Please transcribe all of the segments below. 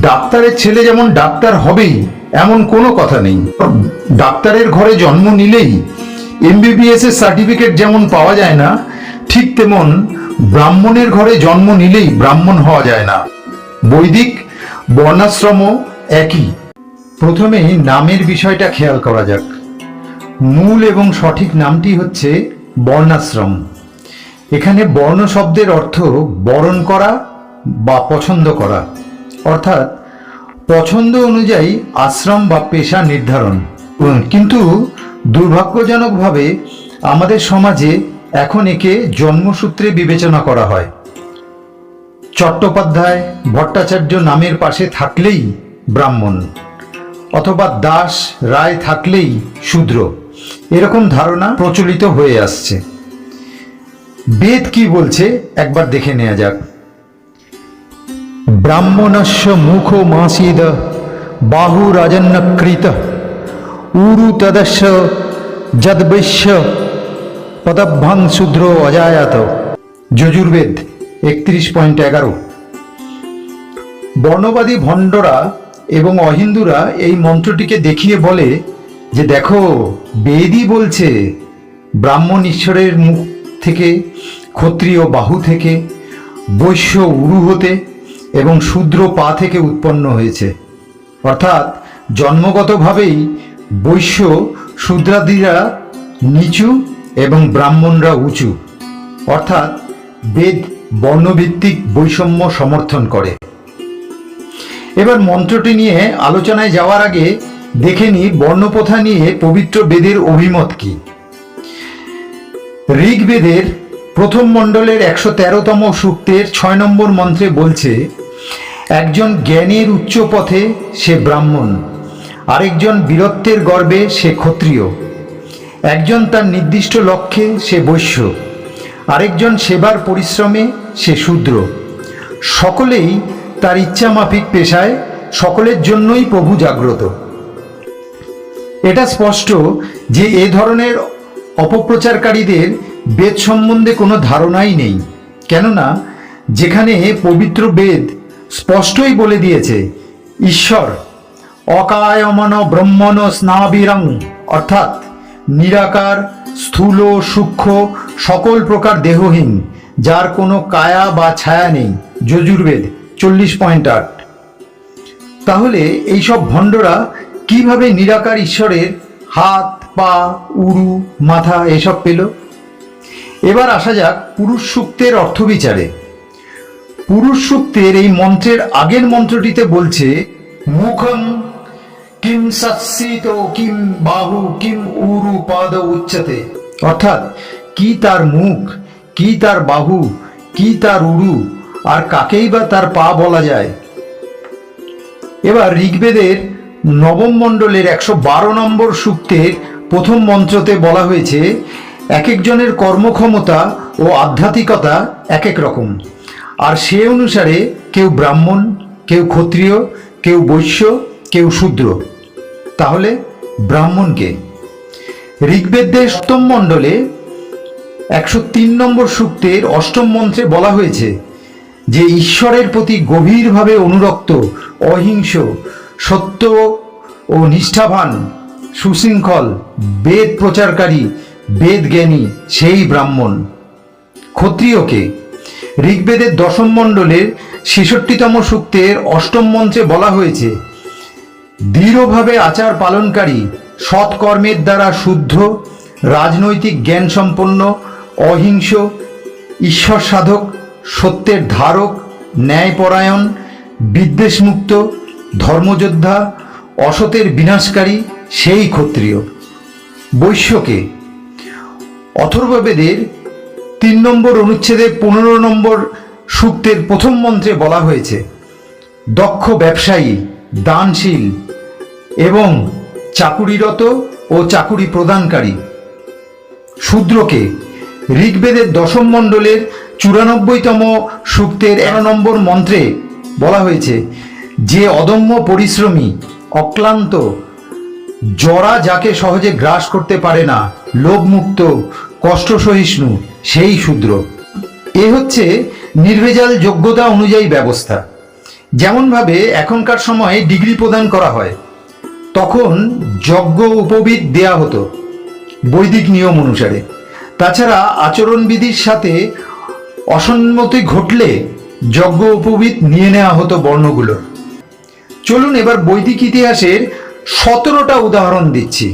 ডাক্তারের ছেলে যেমন ডাক্তার হবেই, এমন কোনো কথা নেই। ডাক্তারের ঘরে জন্ম নিলেই এমবিবিএস এর সার্টিফিকেট যেমন পাওয়া যায় না, ঠিক তেমন ব্রাহ্মণের ঘরে জন্ম নিলেই ব্রাহ্মণ হওয়া যায় না। বৈদিক বর্ণাশ্রম একই। প্রথমে নামের বিষয়টা খেয়াল করা যাক। মূল এবং সঠিক নামটি হচ্ছে বর্ণাশ্রম। এখানে বর্ণ শব্দের অর্থ বরণ করা বা পছন্দ করা। অর্থাৎ পছন্দ অনুযায়ী আশ্রম বা পেশা নির্ধারণ। কিন্তু দুর্ভাগ্যজনকভাবে আমাদের সমাজে এখন একে জন্মসূত্রে বিবেচনা করা হয়। চট্টোপাধ্যায় ভট্টাচার্য নামের পাশে থাকলেই ব্রাহ্মণ, অথবা দাস রায় থাকলেই শূদ্র। এরকম ধারণা প্রচলিত হয়ে আসছে। বেদ কি বলছে একবার দেখে নেওয়া যাক। ব্রাহ্মণস্য মুখ মাসিদ বাহু রাজন্যকৃত উরু তদস্য যদ্বৈশ্য পদভ্যাং শূদ্র অজায়াত যজুর্বেদ একত্রিশ পয়েন্ট এগারো বর্ণবাদী ভণ্ডরা এবং অহিন্দুরা এই মন্ত্রটিকে দেখিয়ে বলে যে দেখো, বেদই বলছে, ব্রাহ্মণ ঈশ্বরের মুখ থেকে, ক্ষত্রিয় বাহু থেকে, বৈশ্য উরু হতে এবং শূদ্র পা থেকে উৎপন্ন হয়েছে। অর্থাৎ জন্মগতভাবেই বৈশ্য শূদ্রাদিরা নিচু এবং ব্রাহ্মণরা উঁচু। অর্থাৎ বেদ বর্ণভিত্তিক বৈষম্য সমর্থন করে। এবার মন্ত্রটি নিয়ে আলোচনায় যাওয়ার আগে দেখে নি বর্ণপ্রথা নিয়ে পবিত্র বেদের অভিমত কি। ঋগ্বেদের প্রথম মণ্ডলের একশো তেরোতম সূক্তের ছয় নম্বর মন্ত্রে বলছে, একজন জ্ঞানের উচ্চ পথে সে ব্রাহ্মণ, আরেকজন বীরত্বের গর্বে সে ক্ষত্রিয়, একজন তার নির্দিষ্ট লক্ষ্যে সে বৈশ্য, আরেকজন সেবার পরিশ্রমে সে শূদ্র। সকলেই তার ইচ্ছামাফিক পেশায় সকলের জন্যই প্রভু জাগ্রত। এটা স্পষ্ট যে এ ধরনের অপপ্রচারকারীদের বেদ সম্বন্ধে কোনো ধারণাই নেই। কেননা, যেখানে পবিত্র বেদ স্পষ্টই বলে দিয়েছে, ঈশ্বর অকায়মন ব্রহ্মণ স্নাবিরং, অর্থাৎ নিরাকার, স্থূল, সূক্ষ্ম, সকল প্রকার দেহহীন, যার কোনো কায়া বা ছায়া নেই। যজুর্বেদ চল্লিশ পয়েন্ট আট। তাহলে এইসব ভণ্ডরা কীভাবে নিরাকার ঈশ্বরের হাত, পা, উরু, মাথা এসব পেল? এবার আসা যাক পুরুষ সূক্তের অর্থ বিচারে পুরুষ সূক্তের এই মন্ত্রের আগের মন্ত্রটিতে বলছে, মুখং কিম সৎসিত কিম বাহু কিম উরু পাদ উচ্চতে। অর্থাৎ, কি তার মুখ, কি তার বাহু, কি তার উরু আর কাকেই বা তার পা বলা যায়? এবার ঋগ্বেদের নবম মণ্ডলের একশো বারো নম্বর সূক্তের প্রথম মন্ত্রতে বলা হয়েছে এক একজনের কর্মক্ষমতা ও আধ্যাত্মিকতা এক এক রকম। আর সে অনুসারে কেউ ব্রাহ্মণ, কেউ ক্ষত্রিয়, কেউ বৈশ্য, কেউ শূদ্র। তাহলে ব্রাহ্মণকে ঋগ্বেদের সপ্তম মণ্ডলে একশো তিন নম্বর সূক্তের অষ্টম মন্ত্রে বলা হয়েছে যে, ঈশ্বরের প্রতি গভীরভাবে অনুরক্ত, অহিংস, সত্য ও নিষ্ঠাবান, সুশৃঙ্খল, বেদ প্রচারকারী বেদ জ্ঞানী সেই ব্রাহ্মণ। ক্ষত্রিয়কে ঋগ্বেদের দশম মণ্ডলের ছেষট্টিতম সূক্তের অষ্টম মন্ত্রে বলা হয়েছে, দৃঢ়ভাবে আচার পালনকারী সৎকর্মের দ্বারা শুদ্ধ, রাজনৈতিক জ্ঞান সম্পন্ন অহিংস ঈশ্বর সাধক সত্যের ধারক, ন্যায়পরায়ণ, বিদ্বেষমুক্ত, ধর্মযোদ্ধা, অসতের বিনাশকারী সেই ক্ষত্রিয়। বৈশ্যকে অথর্ববেদের তিন নম্বর অনুচ্ছেদের পনেরো নম্বর সূক্তের প্রথম মন্ত্রে বলা হয়েছে, দক্ষ ব্যবসায়ী, দানশীল এবং চাকুরিরত ও চাকুরি প্রদানকারী। শূদ্রকে ঋগ্বেদের দশম মণ্ডলের চুরানব্বইতম সূক্তের এক নম্বর মন্ত্রে বলা হয়েছে, যে অদম্য পরিশ্রমী, অক্লান্ত, জরা যাকে সহজে গ্রাস করতে পারে না, লোভমুক্ত কষ্ট সহিষ্ণু সেই শূদ্র। এ হচ্ছে নির্ভেজাল যোগ্যতা অনুযায়ী ব্যবস্থা। যেমনভাবে এখনকার সময়ে ডিগ্রি প্রদান করা হয়, তখন যজ্ঞ উপবিদ দেয়া হতো, বৈদিক নিয়ম অনুসারে। তাছাড়া আচরণবিধির সাথে অসম্মতি ঘটলে যজ্ঞ উপবিদ নিয়ে নেওয়া হতো বর্ণগুলোর চলুন এবার বৈদিক ইতিহাসের সতেরোটা উদাহরণ দিচ্ছি।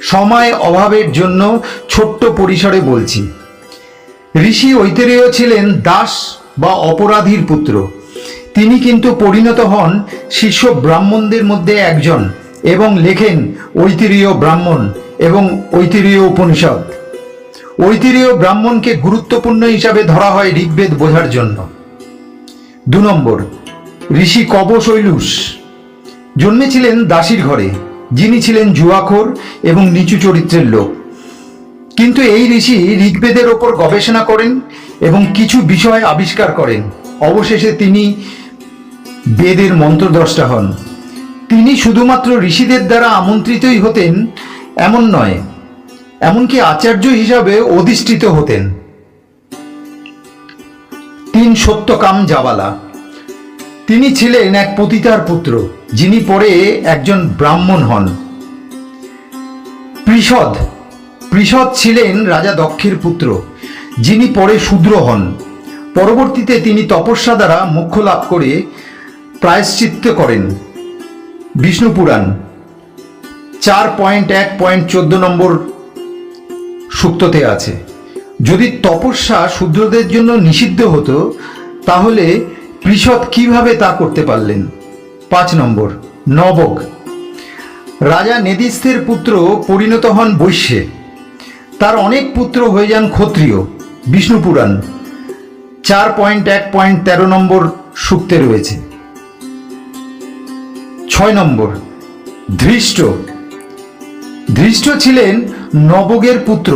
সময় অভাবের জন্য ছোট্ট পরিসরে বলছি। ঋষি ঐতেরেয় ছিলেন দাস বা অপরাধীর পুত্র। তিনি কিন্তু পরিণত হন শিষ্য ব্রাহ্মণদের মধ্যে একজন এবং লেখেন ঐতিরীয় ব্রাহ্মণ এবং ঐতিরীয় উপনিষদ। ঐতিরীয় ব্রাহ্মণকে গুরুত্বপূর্ণ হিসাবে ধরা হয় ঋগ্বেদ বোঝার জন্য। দু নম্বর, ঋষি কবশৈলুস জন্মেছিলেন দাসীর ঘরে। যিনি ছিলেন জুয়াখোর এবং নিচু চরিত্রের লোক। কিন্তু এই ঋষি ঋগ্বেদের ওপর গবেষণা করেন এবং কিছু বিষয় আবিষ্কার করেন। অবশেষে তিনি বেদের মন্ত্রদ্রষ্টা হন। তিনি শুধুমাত্র ঋষিদের দ্বারা আমন্ত্রিতই হতেন, এমন নয়, এমনকি আচার্য হিসাবে অধিষ্ঠিত হতেন। তিন সত্যকাম জাবালা। তিনি ছিলেন এক পতিতার পুত্র, যিনি পরে একজন ব্রাহ্মণ হন। পৃষদ পৃষদ ছিলেন রাজা দক্ষের পুত্র, যিনি পরে শূদ্র হন। পরবর্তীতে তিনি তপস্যা দ্বারা মোক্ষ লাভ করে প্রায়শ্চিত্ত করেন। বিষ্ণু পুরাণ, চার পয়েন্ট এক পয়েন্ট চোদ্দ নম্বর সুক্ততে আছে। যদি তপস্যা শূদ্রদের জন্য নিষিদ্ধ হতো, তাহলে পৃষদ কীভাবে তা করতে পারলেন? পাঁচ নম্বর, নবক। রাজা নেদিস্থের পুত্র পরিণত হন বৈশ্যে। তার অনেক পুত্র হয়ে যান ক্ষত্রিয় বিষ্ণু পুরাণ চার পয়েন্ট এক পয়েন্ট তেরো নম্বর সূক্তে রয়েছে। ছয় নম্বর, ধৃষ্ট। ধৃষ্ট ছিলেন নবগের পুত্র,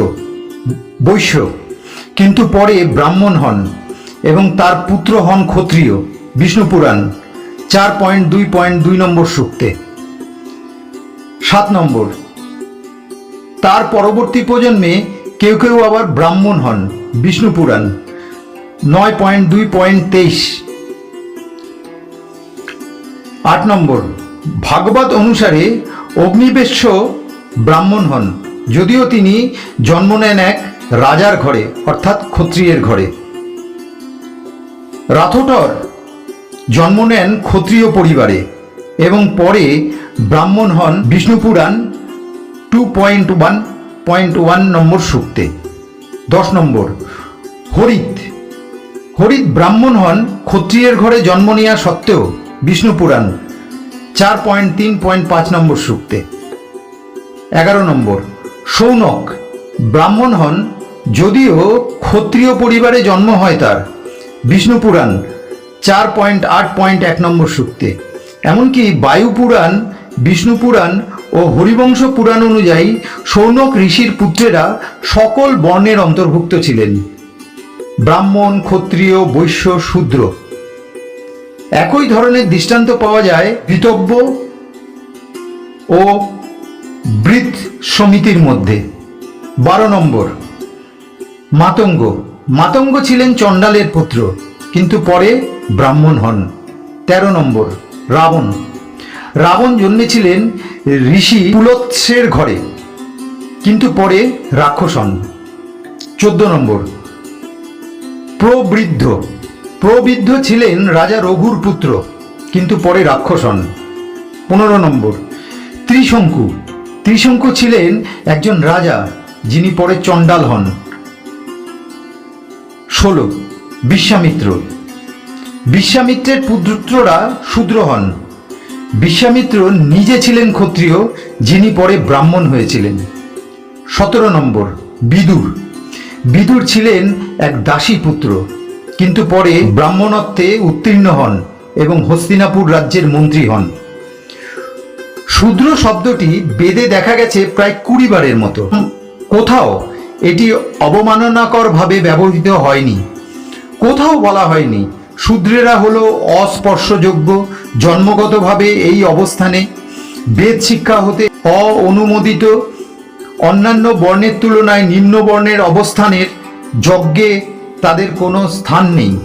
বৈশ্য, কিন্তু পরে ব্রাহ্মণ হন। এবং তার পুত্র হন ক্ষত্রিয়, বিষ্ণু পুরাণ, চার পয়েন্ট দুই পয়েন্ট দুই নম্বর সূক্তে। সাত নম্বর, তার পরবর্তী প্রজন্মে কেউ কেউ আবার ব্রাহ্মণ হন, বিষ্ণু পুরাণ, নয় পয়েন্ট দুই পয়েন্ট তেইশ। আট নম্বর, ভাগবত অনুসারে অগ্নিবেশ্য ব্রাহ্মণ হন, যদিও তিনি জন্ম নেন এক রাজার ঘরে, অর্থাৎ ক্ষত্রিয়ের ঘরে। রাথোটর জন্ম নেন ক্ষত্রিয় পরিবারে এবং পরে ব্রাহ্মণ হন Vishnupuran two point one point one নম্বর সূক্তে। দশ নম্বর, হরিত। হরিত ব্রাহ্মণ হন, ক্ষত্রিয়ের ঘরে জন্ম নেওয়া সত্ত্বেও বিষ্ণুপুরাণ, চার পয়েন্ট তিন পয়েন্ট পাঁচ নম্বর সূক্তে। এগারো নম্বর, সৌনক। ব্রাহ্মণ হন, যদিও ক্ষত্রিয় পরিবারে জন্ম হয় তার। বিষ্ণু পুরাণ, চার পয়েন্ট আট পয়েন্ট এক নম্বর সূক্তে। এমনকি বায়ু পুরাণ, বিষ্ণু পুরাণ ও হরিবংশ পুরাণ অনুযায়ী সৌনক ঋষির পুত্রেরা সকল বর্ণের অন্তর্ভুক্ত ছিলেন। ব্রাহ্মণ, ক্ষত্রিয়, বৈশ্য, শূদ্র। একই ধরনের দৃষ্টান্ত পাওয়া যায় ঋতব্য ও বৃত সমিতির মধ্যে। বারো নম্বর, মাতঙ্গ। মাতঙ্গ ছিলেন চণ্ডালের পুত্র, কিন্তু পরে ব্রাহ্মণ হন। তেরো নম্বর, রাবণ। রাবণ জন্মেছিলেন ঋষি পুলৎসের ঘরে, কিন্তু পরে রাক্ষস হন। চোদ্দ নম্বর, প্রবৃদ্ধ। প্রবৃদ্ধ ছিলেন রাজা রঘুর পুত্র, কিন্তু পরে রাক্ষস হন। পনেরো নম্বর, ত্রিশঙ্কু। ত্রিশঙ্কু ছিলেন একজন রাজা, যিনি পরে চণ্ডাল হন। ষোলো, বিশ্বামিত্র। বিশ্বামিত্রের পুত্ররা শূদ্র হন। বিশ্বামিত্র নিজে ছিলেন ক্ষত্রিয়, যিনি পরে ব্রাহ্মণ হয়েছিলেন। সতেরো নম্বর, বিদুর। বিদুর ছিলেন এক দাসী পুত্র, কিন্তু পরে ব্রাহ্মণত্বে উত্তীর্ণ হন এবং হস্তিনাপুর রাজ্যের মন্ত্রী হন। শূদ্র শব্দটি বেদে দেখা গেছে প্রায় কুড়ি বারের মতো। কোথাও এটি অবমাননাকরভাবে ব্যবহৃত হয়নি। কোথাও বলা হয়নি, শূদ্রেরা হলো অস্পর্শযোগ্য, জন্মগতভাবে এই অবস্থানে বেদ শিক্ষা হতে অঅনুমোদিত। অন্যান্য বর্ণের তুলনায় নিম্ন বর্ণের অবস্থানের যজ্ঞে তাদের কোনো স্থান নেই।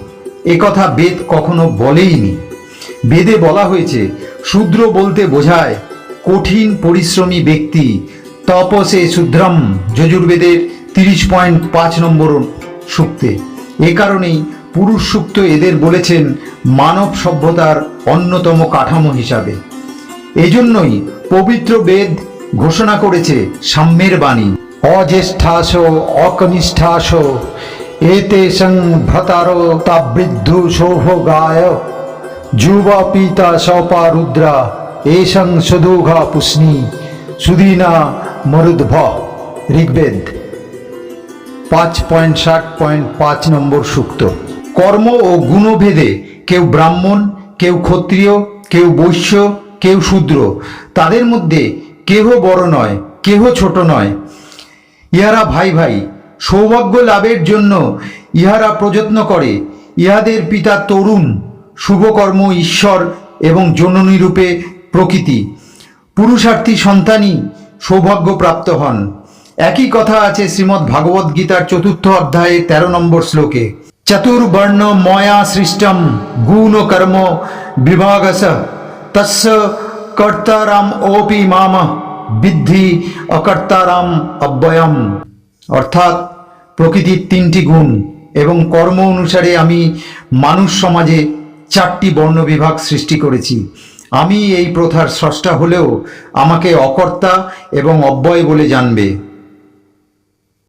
একথা বেদ কখনো বলেইনি। বেদে বলা হয়েছে, শূদ্র বলতে বোঝায় কঠিন পরিশ্রমী ব্যক্তি, তপসে শূদ্রম। যজুর্বেদের তিরিশ পয়েন্ট পাঁচ নম্বর সূক্তে। এ কারণেই পুরুষ সূক্ত এদের বলেছেন মানব সভ্যতার অন্যতম কাঠামো হিসাবে। এজন্যই পবিত্র বেদ ঘোষণা করেছে সাম্যের বাণী। অজ্যেষ্ঠাস, অকনিষ্ঠাস এতে সং ভ্রতার, তাবৃদ্ধ শোভগায় যুবা পিতা সপা রুদ্রা এসং সুদোঘা পুষ্ণি, সুদীনা মরুদ্ভ ঋগ্বেদ। পাঁচ পয়েন্ট ষাট পয়েন্ট পাঁচ নম্বর সূক্ত। কর্ম ও গুণভেদে কেউ ব্রাহ্মণ, কেউ ক্ষত্রিয়, কেউ বৈশ্য, কেউ শূদ্র, তাদের মধ্যে কেহ বড় নয়, কেহ ছোট নয়। ইহারা ভাই ভাই, সৌভাগ্য লাভের জন্য ইহারা প্রযত্ন করে। ইহাদের পিতা তরুণ, শুভকর্ম ঈশ্বর এবং জননীরূপে প্রকৃতি। পুরুষার্থী সন্তানই সৌভাগ্য প্রাপ্ত হন। একই কথা আছে শ্রীমদ্ ভাগবত গীতার চতুর্থ অধ্যায়ে তেরো নম্বর শ্লোকে। চতুর্বর্ণ ময়া সৃষ্টম, গুণ কর্ম বিভাগস, তস্য কর্তারাম ওপি মাম, বিদ্ধি অকর্তারাম অব্যয়ম। অর্থাৎ প্রকৃতির তিনটি গুণ এবং কর্ম অনুসারে আমি মানুষ সমাজে চারটি বর্ণবিভাগ সৃষ্টি করেছি। আমি এই প্রথার স্রষ্টা হলেও আমাকে অকর্তা এবং অব্যয় বলে জানবে।